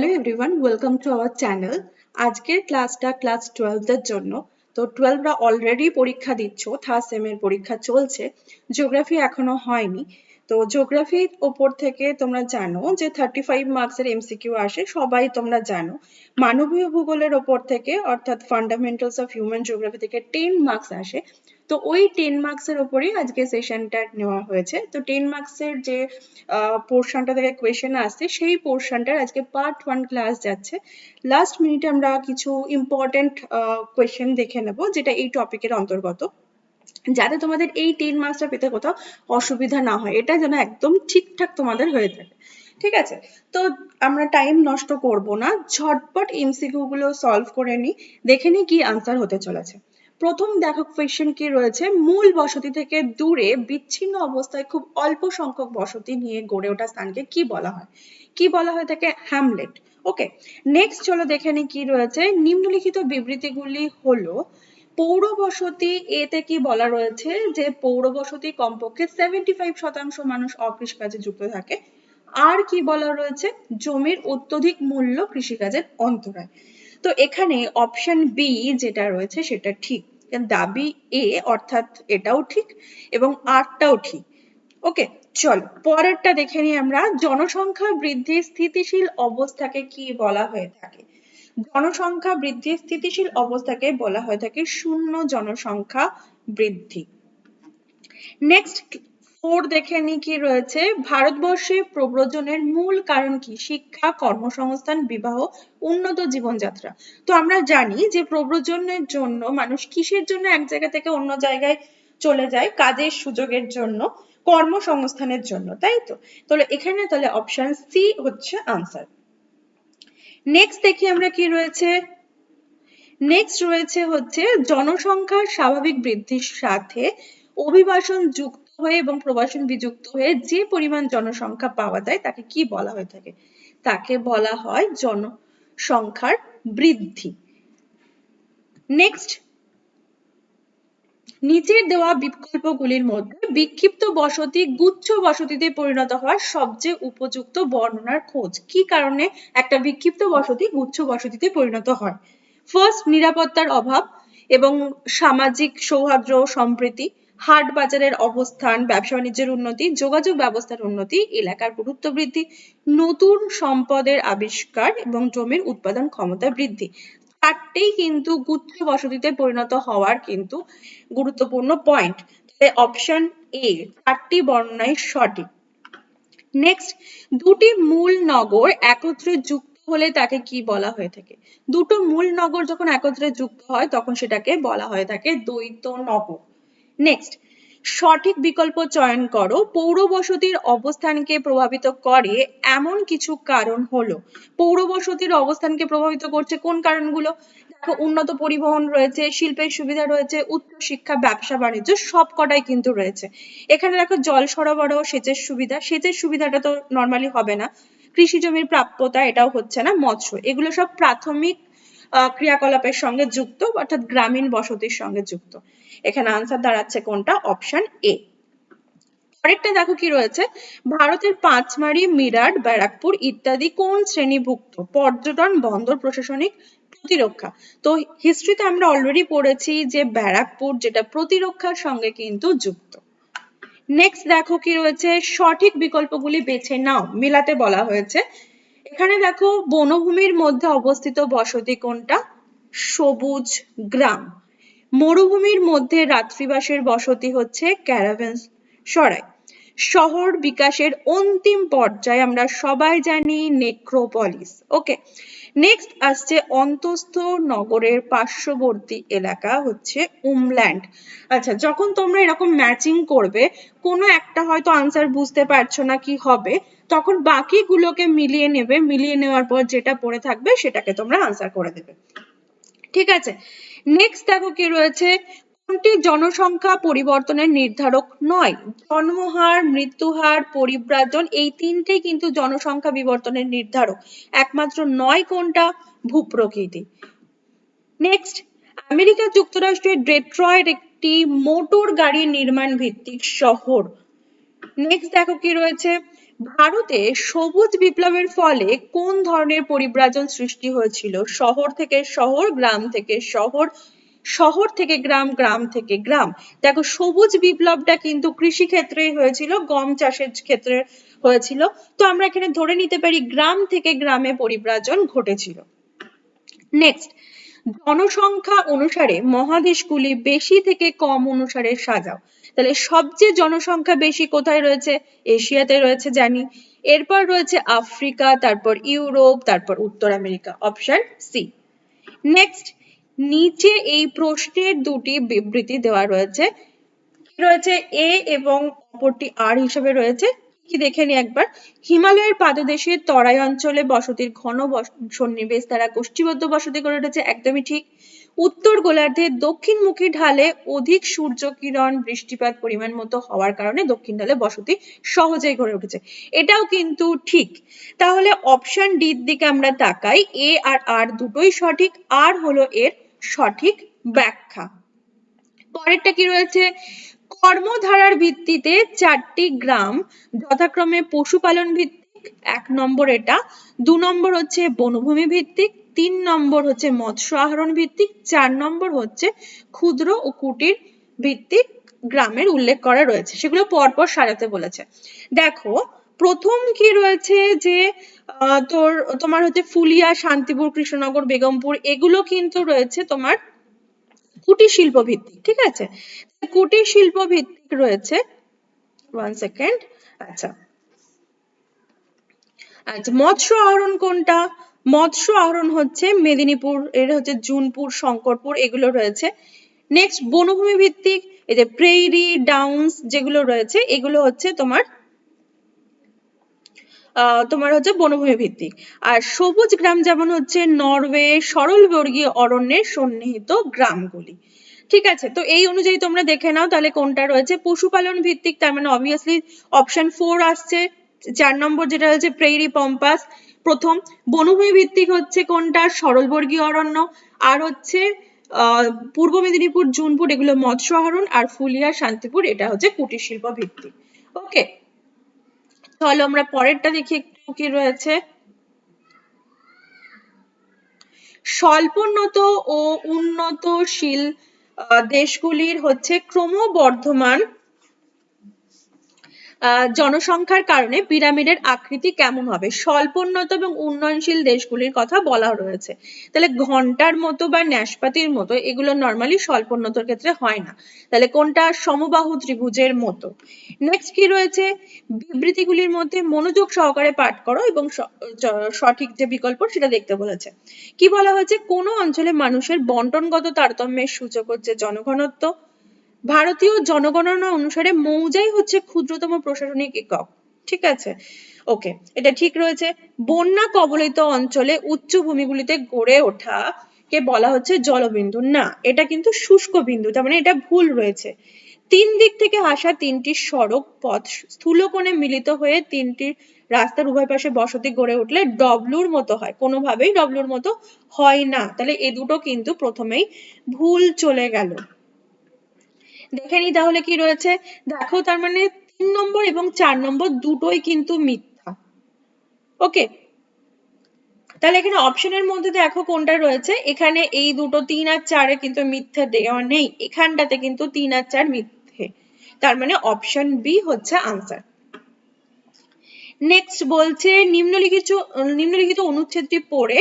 Hello everyone welcome to our channel আজকের ক্লাসটা class টুয়েলভদের জন্য। তো টুয়েলভরা অলরেডি পরীক্ষা দিচ্ছ থার্ড সেমের পরীক্ষা চলছে। জিওগ্রাফি এখনও হয়নি। তো জিওগ্রাফির ওপর থেকে তোমরা জানো যে থার্টি ফাইভ মার্কসের এমসিকিউ আসে, সবাই তোমরা জানো। মানবীয় ভূগোলের ওপর থেকে, অর্থাৎ ফান্ডামেন্টালস অফ হিউম্যান জিওগ্রাফি থেকে টেন মার্কস আসে। তো ওই টেন মার্কসের ওপরেই আজকে সেশনটা নেওয়া হয়েছে। তো টেন মার্কসের যে পোর্শনটা থেকে কোয়েশ্চেন আসছে, সেই পোর্শনটার আজকে পার্ট ওয়ান ক্লাস যাচ্ছে। লাস্ট মিনিটে আমরা কিছু ইম্পর্টেন্ট কোয়েশ্চেন দেখে নেব, যেটা এই টপিকের অন্তর্গত। যাতে তোমাদের এই টেন মার্কসটা পেতে কোথাও অসুবিধা না হয়। এটা যেন একদম ঠিকঠাক তোমাদের হয়ে থাকে। ঠিক আছে? তো আমরা টাইম নষ্ট করব না। ঝটপট এমসিকিউ গুলো সলভ করে নিই। দেখে নিই কি আনসার হতে চলেছে। প্রথম দেখো কোয়েশ্চেন কি রয়েছে? মূল বসতি থেকে দূরে, বিচ্ছিন্ন অবস্থায় খুব অল্প সংখ্যক বসতি নিয়ে গড়ে ওঠা স্থানকে কি বলা হয়? কি বলা হয় তাকে? হ্যামলেট ওকে নেক্সট চলো দেখে নিই কি রয়েছে। নিম্নলিখিত বিবৃতিগুলি হলো, পৌর বসতি এতে কি বলা রয়েছে? যে পৌর বসতি কমপক্ষে সেভেন্টি ফাইভ শতাংশ মানুষ অকৃষিকাজে যুক্ত থাকে। আর কি বলা রয়েছে? জমির অত্যধিক মূল্য কৃষিকাজের অন্তরায়। তো এখানে অপশন বি যেটা রয়েছে সেটা ঠিক। দাবি এ অর্থাৎ এটাও ঠিক এবং আরটাও ঠিক। ওকে চলো, পরেরটা দেখে নিই আমরা। জনসংখ্যা বৃদ্ধি স্থিতিশীল অবস্থাকে কি বলা হয়ে থাকে? জনসংখ্যা বৃদ্ধি স্থিতিশীল অবস্থাকে বলা হয়ে থাকে শূন্য জনসংখ্যা বৃদ্ধি। নেক্সট ফোর দেখে নি কি রয়েছে, ভারতবর্ষে প্রব্রজনের মূল কারণ কি? শিক্ষা, কর্মসংস্থান, বিবাহ, উন্নত জীবনযাত্রা। তো আমরা জানি যে প্রব্রজনের জন্য মানুষ কিসের জন্য এক জায়গা থেকে অন্য জায়গায় চলে যায়? কাজের সুযোগের জন্য, কর্মসংস্থানের জন্য, তাই তো? তাহলে এখানে তাহলে অপশন সি হচ্ছে আনসার নেক্সট দেখি আমরা কি রয়েছে? নেক্সট রয়েছে হচ্ছে, জনসংখ্যার স্বাভাবিক বৃদ্ধির সাথে অভিবাসন যুক্ত হয়ে এবং প্রবাসন বিযুক্ত হয়ে যে পরিমাণ জনসংখ্যা পাওয়া যায়, তাকে কি বলা হয়ে থাকে? তাকে বলা হয় জনসংখ্যার বৃদ্ধি। নেক্সট নিচের দেওয়া বিকল্পগুলির মধ্যে বিক্ষিপ্ত বসতি, গুচ্ছ বসতিতে পরিণত হওয়ার সবচেয়ে উপযুক্ত বর্ণনার খোঁজ। কি কারণে একটা বিক্ষিপ্ত বসতি, গুচ্ছ বসতিতে পরিণত হয়? ফার্স্ট নিরাপত্তার অভাব এবং সামাজিক সৌহার্দ্য সম্প্রীতি। হাট বাজারের অবস্থান, ব্যবসা বাণিজ্যের উন্নতি, যোগাযোগ ব্যবস্থার উন্নতি, এলাকার গুরুত্ব বৃদ্ধি, নতুন সম্পদের আবিষ্কার এবং জমির উৎপাদন ক্ষমতা বৃদ্ধি। চারটেই কিন্তু গুচ্ছ বসতিতে পরিণত হওয়ার কিন্তু গুরুত্বপূর্ণ পয়েন্ট অপশন এ চারটি বর্ণনায় সঠিক। নেক্সট দুটি মূল নগর একত্রে যুক্ত হলে তাকে কি বলা হয়ে থাকে? দুটো মূল নগর যখন একত্রে যুক্ত হয়, তখন সেটাকে বলা হয়ে থাকে দ্বৈত নগর। নেক্সট সঠিক বিকল্প চয়ন করো। পৌর বসতির অবস্থানকে প্রভাবিত করে এমন কিছু কারণ হলো। পৌর বসতির অবস্থানকে প্রভাবিত করছে কোন কারণগুলো? দেখো, উন্নত পরিবহন রয়েছে, শিল্পের সুবিধা রয়েছে, উচ্চ শিক্ষা, ব্যবসা, বাণিজ্য সবকটাই কিন্তু রয়েছে। এখানে দেখো, জল সরবরাহ, সেচের সুবিধা। সেচের সুবিধাটা তো নর্মালি হবে না। কৃষি জমির প্রাপ্যতা, এটাও হচ্ছে না। মৎস্য, এগুলো সব প্রাথমিক ক্রিয়াকলাপের সঙ্গে যুক্ত, অর্থাৎ গ্রামীণ বসতির সঙ্গে যুক্ত। এখানে আনসার দাঁড়াচ্ছে কোনটা? অপশন এ পরেরটা দেখো কি রয়েছে? ভারতের পাঁচমারি, মিরাট, ব্যারাকপুর ইত্যাদি কোন শ্রেণীভুক্ত? পর্যটন, বন্দর, প্রশাসনিক প্রতিরক্ষা। তো হিস্ট্রিতে আমরা অলরেডি পড়েছি যে ব্যারাকপুর যেটা প্রতিরক্ষার সঙ্গে কিন্তু যুক্ত। নেক্সট দেখো কি রয়েছে? সঠিক বিকল্পগুলি বেছে নাও। মিলাতে বলা হয়েছে। এখানে দেখো বনভূমির মধ্যে অবস্থিত বসতি কোনটা? সবুজ গ্রাম। মরুভূমির মধ্যে রাত্রিবাসের বসতি হচ্ছে ক্যারাভেন সরাই। শহর বিকাশের অন্তিম পর্যায়ে আমরা সবাই জানি নেক্রোপলিস ওকে নেক্সট আসছে অন্তস্থ নগরের পার্শ্ববর্তী এলাকা হচ্ছে উমল্যান্ড। আচ্ছা যখন তোমরা এরকম ম্যাচিং করবে, কোনো একটা হয়তো আনসার বুঝতে পারছ না কি হবে, তখন বাকিগুলোকে মিলিয়ে নেবে, মিলিয়ে নেওয়ার পর যেটা পড়ে থাকবে, সেটাকে তোমরা আনসার করে দেবে। ঠিক আছে? নেক্সট দেখো কি রয়েছে? কোনটি জনসংখ্যা পরিবর্তনের নির্ধারক নয়। জন্মহার, মৃত্যুহার, পরিব্রাজন এই তিনটেই কিন্তু জনসংখ্যা বিবর্তনের নির্ধারক। একমাত্র নয় কোনটা? ভূপ্রকৃতি। নেক্সট আমেরিকা যুক্তরাষ্ট্রের ডেট্রয়েট একটি মোটর গাড়ি নির্মাণ ভিত্তিক শহর। নেক্সট দেখো কি রয়েছে। ভারতে সবুজ বিপ্লবের ফলে কোন ধরনের পরিব্রাজন সৃষ্টি হয়েছিল? শহর থেকে শহর, গ্রাম থেকে শহর শহর থেকে গ্রাম গ্রাম থেকে গ্রাম। দেখো, সবুজ বিপ্লবটা কিন্তু কৃষি ক্ষেত্রেই হয়েছিল, গম চাষের ক্ষেত্রে হয়েছিল। তো আমরা এখানে ধরে নিতে পারি, গ্রাম থেকে গ্রামে পরিব্রাজন ঘটেছিল। নেক্সট জনসংখ্যা অনুসারে মহাদেশগুলি বেশি থেকে কম অনুসারে সাজাও। তাহলে সবচেয়ে জনসংখ্যা বেশি কোথায় রয়েছে? এশিয়াতে রয়েছে, জানি। এরপর রয়েছে আফ্রিকা, তারপর ইউরোপ, তারপর উত্তর আমেরিকা। অপশন সি নেক্সট নিচে এই প্রশ্নের দুটি বিবৃতি দেওয়া রয়েছে। রয়েছে? এ এবং অপরটি আর হিসেবে রয়েছে। কি দেখে নি একবার? হিমালয়ের পাদদেশে তরাই অঞ্চলে বসতির ঘন সন্নিবেশ দ্বারা গোষ্ঠীবদ্ধ বসতি গড়ে উঠেছে। একদমই ঠিক। উত্তর গোলার্ধে দক্ষিণমুখী ঢালে অধিক সূর্য কিরণ বৃষ্টিপাত পরিমাণ মতো হওয়ার কারণে দক্ষিণ ঢালে বসতি সহজেই গড়ে উঠেছে। এটাও কিন্তু ঠিক। তাহলে অপশন ডির দিকে আমরা তাকাই। এ আর আর দুটোই সঠিক আর হলো এর সঠিক ব্যাখ্যা। পরেরটা কি রয়েছে? কর্মধারার ভিত্তিতে চারটি গ্রাম, যথাক্রমে পশুপালন ভিত্তিক, এক নম্বর এটা। দু নম্বর হচ্ছে বনভূমি ভিত্তিক তিন নম্বর হচ্ছে মৎস্য আহরণ ভিত্তিক, চার নম্বর হচ্ছে ক্ষুদ্র ও কুটির ভিত্তিক গ্রামের উল্লেখ করা রয়েছে। সেগুলো পরপর সাজাতে বলেছে। দেখো, প্রথম কি রয়েছে যে তোর, তোমার হচ্ছে ফুলিয়া, শান্তিপুর, কৃষ্ণনগর, বেগমপুর, এগুলো কিন্তু রয়েছে তোমার কুটির শিল্প ভিত্তিক, ঠিক আছে? কুটির শিল্প ভিত্তিক রয়েছে ওয়ান সেকেন্ড আচ্ছা। আচ্ছা মৎস্য আহরণ কোনটা? মৎস্য আহরণ হচ্ছে মেদিনীপুর, এর হচ্ছে জুনপুর, শঙ্করপুর, এগুলো রয়েছে। নেক্সট বনভূমি ভিত্তিক এই যে প্রেইরি, ডাউন্স যেগুলো রয়েছে, এগুলো হচ্ছে তোমার তোমার হচ্ছে বনভূমি ভিত্তিক আর সবুজ গ্রাম যেমন হচ্ছে নরওয়ে, সরলবর্গীয় অরণ্যের সন্নিহিত গ্রামগুলি। ঠিক আছে, তো এই অনুযায়ী তোমরা দেখে নাও তাহলে কোনটা রয়েছে। পশুপালন ভিত্তিক তার মানে অবভিয়াসলি অপশন ফোর আসছে। চার নম্বর যেটা হচ্ছে প্রেইরি পম্পাস। প্রথম বনভূমি ভিত্তিক হচ্ছে কোনটা? সরলবর্গীয় অরণ্য। আর হচ্ছে পূর্ব মেদিনীপুর, জুনপুর, এগুলো মৎস্য আহরণ। আর ফুলিয়া, শান্তিপুর, এটা হচ্ছে কুটির শিল্প ভিত্তিক। ওকে? চলো আমরা পরেরটা দেখি একটু কি রয়েছে। স্বল্পোন্নত ও উন্নতশীল দেশগুলির হচ্ছে ক্রমবর্ধমান জনসংখ্যার কারণে পিরামিডের আকৃতি কেমন হবে? স্বল্পোন্নত এবং উন্নয়নশীল দেশগুলির কথা বলা রয়েছে। তাহলে ঘণ্টার মতো বা ন্যাসপাতির মতো এগুলো নর্মালি স্বল্পোন্নতর ক্ষেত্রে হয় না। তাহলে কোনটা সমবাহু ত্রিভুজের মতো? নেক্সট কি রয়েছে? বিবৃতিগুলির মধ্যে মনোযোগ সহকারে পাঠ করো এবং সঠিক যে বিকল্প সেটা দেখতে বলেছে। কি বলা হয়েছে? কোনো অঞ্চলে মানুষের বন্টনগত তারতম্যের সূচক হচ্ছে জনঘনত্ব। ভারতীয় জনগণনা অনুসারে মৌজাই হচ্ছে ক্ষুদ্রতম প্রশাসনিক একক। ঠিক আছে? ওকে, এটা ঠিক রয়েছে। বন্যা কবলিত অঞ্চলে উচ্চ ভূমিগুলিতে গড়ে ওঠা কে বলা হচ্ছে জলবিন্দু। না, এটা কিন্তু শুষ্ক বিন্দু, তার মানে এটা ভুল রয়েছে। তিন দিক থেকে আসা তিনটি সড়ক পথ স্থূলকোণে মিলিত হয়ে তিনটি রাস্তার উভয় পাশে বসতি গড়ে উঠলে ডব্লুর মতো হয়। কোনোভাবেই ডব্লুর মতো হয় না। তাহলে এ দুটো কিন্তু প্রথমেই ভুল চলে গেল। দেখে নি তাহলে কি রয়েছে। দেখো তার মানে তিন নম্বর এবং চার নম্বর দুটোই কিন্তু মিথ্যা। ওকে? তাহলে এখানে অপশনের মধ্যে দেখো কোনটা রয়েছে। এখানে এই দুটো তিন আর চারে কিন্তু মিথ্যে দেওয়া নেই। এখানটাতে কিন্তু তিন আর চার মিথ্যে। তার মানে অপশন বি হচ্ছে আনসার নেক্সট বলছে, নিম্নলিখিত নিম্নলিখিত অনুচ্ছেদটি পড়ে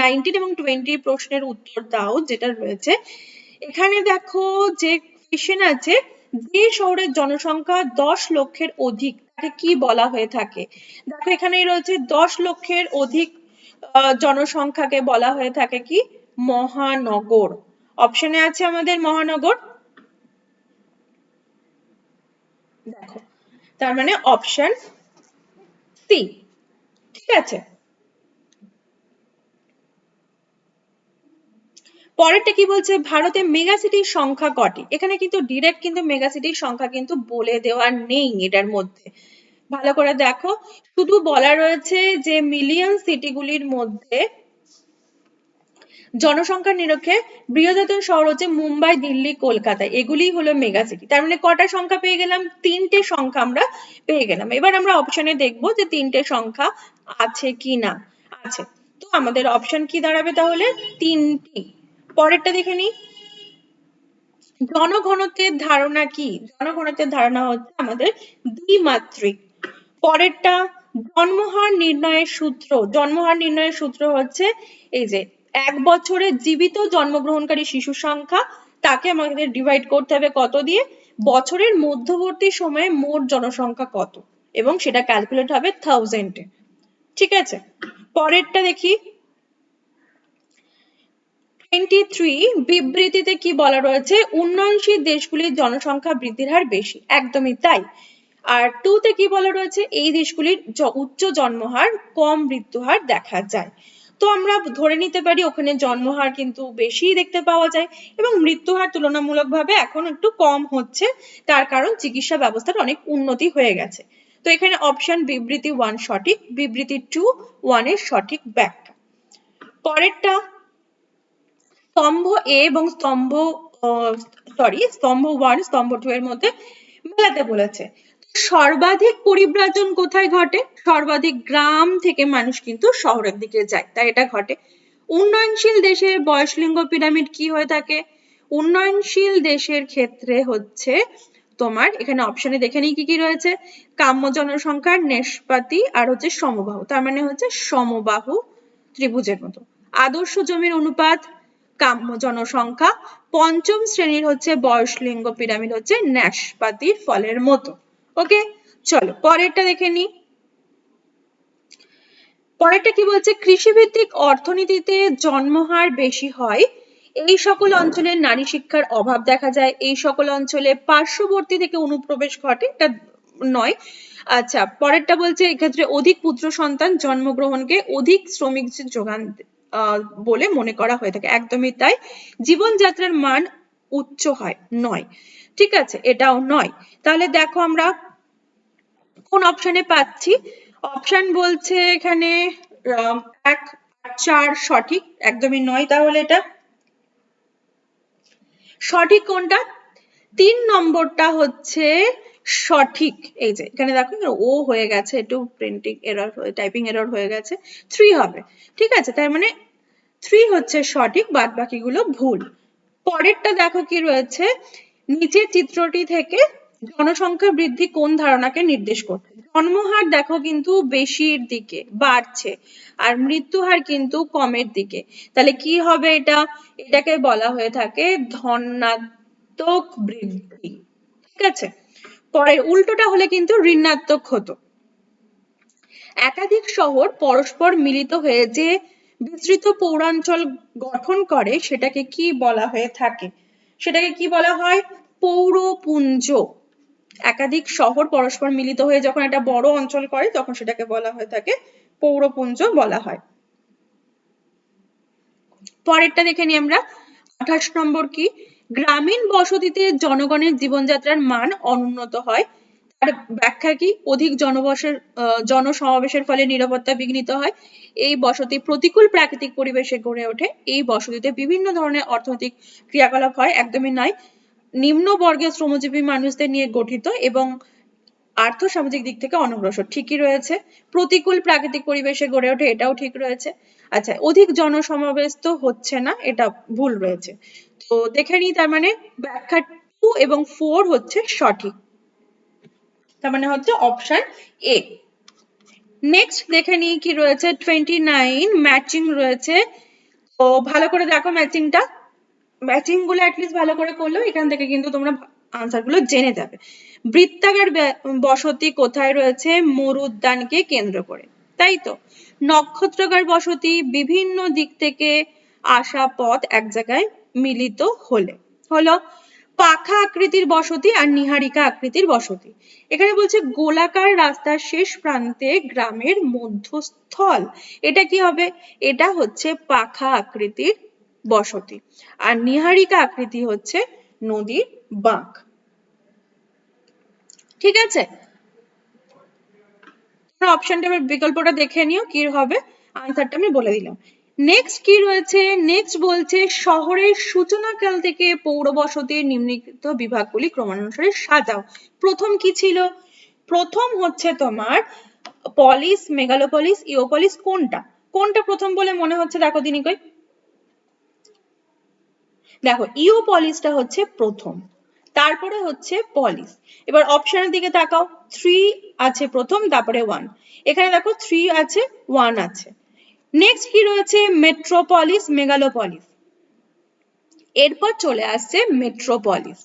নাইনটিন এবং টোয়েন্টি প্রশ্নের উত্তর দাও, যেটা রয়েছে। এখানে দেখো যে কোয়েশ্চেন আছে, যে শহরের জনসংখ্যা দশ লক্ষের অধিক, তাকে কি বলা হয়ে থাকে? দেখো এখানেই রয়েছে, দশ লক্ষের অধিক জনসংখ্যাকে বলা হয়ে থাকে কি? মহানগর। অপশনে আছে আমাদের মহানগর। দেখো, তার মানে অপশন সি ঠিক আছে? পরেরটা কি বলছে? ভারতে মেগা সিটির সংখ্যা কটি? এখানে কিন্তু ডিরেক্ট কিন্তু মেগা সিটির সংখ্যা কিন্তু বলে দেওয়া নেই এটার মধ্যে। ভালো করে দেখো। শুধু বলা রয়েছে যে মিলিয়ন সিটিগুলির মধ্যে জনসংখ্যার নিরক্ষে বৃহত্তম শহর হচ্ছে মুম্বাই, দিল্লি, কলকাতা। এগুলি হলো মেগা সিটি তার মানে কটা সংখ্যা পেয়ে গেলাম? তিনটে সংখ্যা আমরা পেয়ে গেলাম। এবার আমরা অপশনে দেখব যে তিনটে সংখ্যা আছে কি না আছে। তো আমাদের অপশন কি দাঁড়াবে তাহলে? তিনটি। পরেরটা দেখে নিই জনঘনত্বের ধারণা কি? জনঘনত্বের ধারণা হচ্ছে আমাদের দ্বিমাত্রিক। পরেরটা, জন্মহার নির্ণয়ের সূত্র। জন্মহার নির্ণয়ের সূত্র হচ্ছে এই যে, এক বছরে জীবিত জন্মগ্রহণকারী শিশুর সংখ্যা, তাকে আমাদের ডিভাইড করতে হবে কত দিয়ে? বছরের মধ্যবর্তী সময়ে মোট জনসংখ্যা কত? এবং সেটা ক্যালকুলেট হবে থাউজেন্ডে ঠিক আছে? পরেরটা দেখি। টোয়েন্টি বিবৃতিতে কি বলা রয়েছে? উন্নয়নশীল দেশগুলির জনসংখ্যা বৃদ্ধির হার বেশি। একদমই তাই। আর টু তে কি বলা রয়েছে? এই দেশগুলির উচ্চ জন্মহার, কম মৃত্যুহার দেখা যায়। তো আমরা ধরে নিতে পারি, ওখানে জন্মহার কিন্তু বেশি দেখতে পাওয়া যায় এবং মৃত্যুহার তুলনামূলকভাবে এখন একটু কম হচ্ছে। তার কারণ চিকিৎসা ব্যবস্থার অনেক উন্নতি হয়ে গেছে। তো এখানে অপশন বিবৃতি ওয়ান সঠিক, বিবৃতি টু ওয়ানের সঠিক ব্যাখ্যা। পরেরটা স্তম্ভ এ এবং স্তম্ভ সরি স্তম্ভ ওয়ান স্তম্ভ টু এর মধ্যে মেলাতে বলেছে। সর্বাধিক পরিব্রাজন কোথায় ঘটে? সর্বাধিক গ্রাম থেকে মানুষ কিন্তু শহরের দিকে যায়, তাই এটা ঘটে। উন্নয়নশীল দেশের বয়সলিঙ্গ পিরামিড কি হয়ে থাকে? উন্নয়নশীল দেশের ক্ষেত্রে হচ্ছে তোমার, এখানে অপশনে দেখে নিই কি কি রয়েছে। কাম্য জনসংখ্যার নেশপাতি আর হচ্ছে সমবাহু, তার মানে হচ্ছে সমবাহু ত্রিভুজের মতো। আদর্শ জমির অনুপাত কাম্য জনসংখ্যা পঞ্চম শ্রেণির হচ্ছে বয়সলিঙ্গ পিরামিড হচ্ছে ন্যাশপাতির ফলের মতো। ওকে? চলো, পরেরটা দেখে নি। পরেরটা কি বলছে? কৃষিভিত্তিক অর্থনীতিতে জন্মহার বেশি হয়। এই সকল অঞ্চলে নারী শিক্ষার অভাব দেখা যায়। এই সকল অঞ্চলে পার্শ্ববর্তী থেকে অনুপ্রবেশ ঘটে। এটা নয়। আচ্ছা পরেরটা বলছে, এক্ষেত্রে অধিক পুত্র সন্তান জন্মগ্রহণকে অধিক শ্রমিক যোগান বলে মনে করা হয়ে থাকে। একদমই তাই। জীবনযাত্রার মান উচ্চ হয়, নয়। ঠিক আছে? এটাও নয়। তাহলে দেখো আমরা কোন অপশনে পাচ্ছি? অপশন বলছে এখানে এক চার সঠিক, একদমই নয় তাহলে এটা। সঠিক কোনটা? তিন নম্বরটা হচ্ছে সঠিক, এই যে, এখানে দেখো ও হয়ে গেছে, একটু প্রিন্টিং এরর টাইপিং এরর হয়ে গেছে থ্রি হবে, ঠিক আছে? তার মানে থ্রি হচ্ছে সঠিক, বাদ বাকিগুলো ভুল। পরেরটা দেখো কি রয়েছে নিচে চিত্রটি থেকে জনসংখ্যা বৃদ্ধি কোন ধারণাকে নির্দেশ করছে? জন্মহার দেখো কিন্তু বেশির দিকে, বাড়ছে, আর মৃত্যুহার কিন্তু কমের দিকে। তাহলে কি হবে এটা? এটাকে বলা হয়ে থাকে ধনাত্মক বৃদ্ধি, ঠিক আছে? পরের উল্টোটা হলে কিন্তু ঋণাত্মক হতো। একাধিক শহর পরস্পর মিলিত হয়ে যে বিস্তৃত পৌরাঞ্চল গঠন করে, সেটাকে কি বলা হয়ে থাকে? সেটাকে কি বলা হয়? পৌরপুঞ্জ। একাধিক শহর পরস্পর মিলিত হয়ে যখন একটা বড় অঞ্চল করে, তখন সেটাকে বলা হয়ে থাকে, পৌরপুঞ্জ বলা হয়। পরেরটা দেখে নিই আমরা। আঠাশ নম্বর কি? গ্রামীণ বসতিতে জনগণের জীবনযাত্রার মান অনুন্নত হয়। তার ব্যাখ্যা কি? অধিক জনবসের জনসমাবেশের ফলে নিরাপত্তা বিঘ্নিত হয়। এই বসতি প্রতিকূল প্রাকৃতিক পরিবেশে গড়ে ওঠে। এই বসতিতে বিভিন্ন ধরনের অর্থনৈতিক ক্রিয়াকলাপ হয়, একদমই নয় নিম্ন বর্গের শ্রমজীবী মানুষদের নিয়ে গঠিত এবং আর্থ সামাজিক দিক থেকে অনগ্রসর। ঠিকই রয়েছে। প্রতিকূল প্রাকৃতিক পরিবেশে গড়ে ওঠে, এটাও ঠিক রয়েছে। আচ্ছা অধিক জনসমাবেশ তো হচ্ছে না, এটা ভুল রয়েছে। তো দেখে নিই তার মানে ব্যাখ্যা টু এবং ফোর হচ্ছে সঠিক। তার মানে হচ্ছে অপশন এ নেক্সট দেখে নিই কি রয়েছে টোয়েন্টি নাইন ম্যাচিং রয়েছে। তো ভালো করে দেখো ম্যাচিংটা ম্যাচিংগুলো অ্যাটলিস্ট ভালো করে করলেও এখান থেকে কিন্তু তোমরা আনসারগুলো জেনে যাবে। বৃত্তাকার বসতি কোথায় রয়েছে, মরুদ্যানকে কেন্দ্র করে। তাই তো? নক্ষত্রকার বসতি বিভিন্ন দিক থেকে আসা পথ এক জায়গায় মিলিত হলে। হলো পাখা আকৃতির বসতি আর নিহারিকা আকৃতির বসতি। এখানে বলছে গোলাকার রাস্তার শেষ প্রান্তে গ্রামের মধ্যস্থল। এটা কি হবে? এটা হচ্ছে পাখা আকৃতির বসতি। আর নিহারিকা আকৃতি হচ্ছে নদীর বাঁক। ঠিক আছে? অপশনটা বিকল্পটা দেখে নিও, কি হবে? আনসারটা আমি বলে দিলাম। নেক্সট কি রয়েছে? নেক্সট বলছে, শহরের সূচনাকাল থেকে পৌর বসতির নিম্নলিখিত বিভাগগুলি ক্রমানুসারে সাজাও। প্রথম কি ছিল? প্রথম হচ্ছে তোমার পলিস মেগালোপলিস ইওপলিস কোনটা? কোনটা প্রথম বলে মনে হচ্ছে দেখো তিনি কই? দেখো ইওপলিসটা হচ্ছে প্রথম, তারপরে হচ্ছে পলিস এবার অপশনের দিকে তাকাও থ্রি আছে প্রথম, তারপরে ওয়ান এখানে দেখো থ্রি আছে ওয়ান আছে। নেক্সট কি রয়েছে? মেট্রোপলিস মেগালোপলিস এরপর চলে আসছে মেট্রোপলিস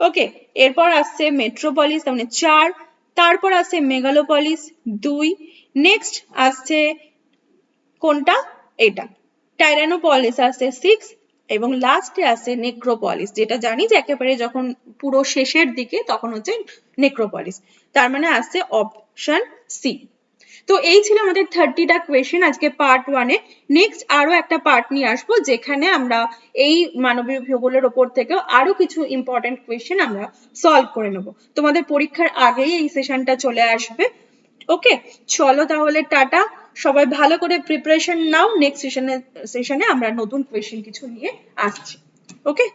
ওকে এরপর আসছে মেট্রোপলিস মানে চার, তারপর আসছে মেগালোপলিস দুই নেক্সট আসছে কোনটা? এটা। টাইরানোপলিস আসছে সিক্স এবং লাস্টে আসছে নেক্রোপলিস যেটা জানি যে একেবারে যখন পুরো শেষের দিকে, তখন হচ্ছে নেক্রোপলিস তার মানে আসছে অপশন সি তো এই ছিল আমাদের থার্টিটা কোয়েশ্চেন আজকে পার্ট ওয়ানে নেক্সট আরও একটা পার্ট নিয়ে আসব, যেখানে আমরা এই মানবীয় ভূগোলের ওপর থেকেও আরও কিছু ইম্পর্টেন্ট কোয়েশ্চেন আমরা সলভ করে নেব। তোমাদের পরীক্ষার আগেই এই সেশনটা চলে আসবে। ওকে চলো তাহলে টাটা। সবাই ভালো করে প্রিপারেশন নাও। নেক্সট সেশনে সেশনে আমরা নতুন কোয়েশ্চেন কিছু নিয়ে আসছি। ওকে